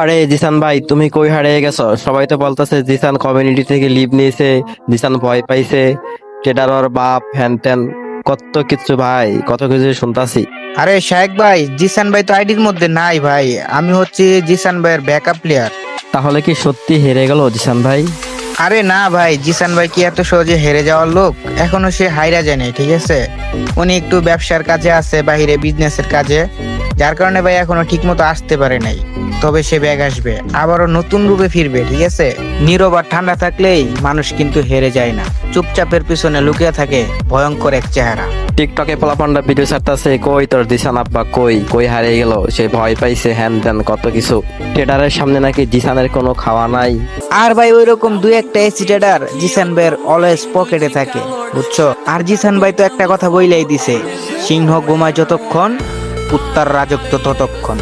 আরে জিসান ভাই তুমি কই হারিয়ে গেছো? সবাই তো বলতেছে জিসান কমিউনিটি থেকে লিভ নিয়েছে জিসান ভয় পাইছে। টেডারর বাপ হ্যান ত্যান কত কিছু ভাই কত কিছু শুনতাছি। আরে শাহেক ভাই জিসান ভাই তো আইডির মধ্যে নাই ভাই। আমি হচ্ছে জিসান ভাইয়ের ব্যাকআপ প্লেয়ার তাহলে কি সত্যি হেরে গেল জিসান ভাই? আরে না ভাই জিসান ভাই কি এত সহজে হেরে যাওয়ার লোক? এখনও সে হাইরা যায়নি ঠিক আছে? উনি একটু ব্যবসার কাজে আছে বাহিরে বিজনেসের কাজে। যার কারণে ভাই এখনও ঠিক মতো আসতে পারে নাই। তবে সে ব্যাগ আসবে। আবারও নতুন রূপে ফিরবে ঠিক আছে? নীরব আর ঠান্ডা থাকলেই মানুষ কিন্তু হেরে যায় না। চুপচাপের পিছনে লুকিয়ে থাকে ভয়ঙ্কর এক চেহারা। টিকটকে পোলাপান্ডা ভিডিও ছাড়তাছে কই তোর জিসান আব্বা কই? কই হারিয়ে গেল? সে ভয় পাইছে হ্যান ত্যান কত কিছু? টেডারের সামনে নাকি জিসানের কোনো খাওয়া নাই। আর ভাই ওই রকম দুই একটা এসিটেডার জিসান ভাইয়ের অলওয়েজ পকেটে থাকে বুঝছ? আর জিসান ভাই তো একটা কথা বইলাই দিছে সিংহ ঘুমায় যতক্ষণ কুত্তার রাজত্ব ততক্ষণ।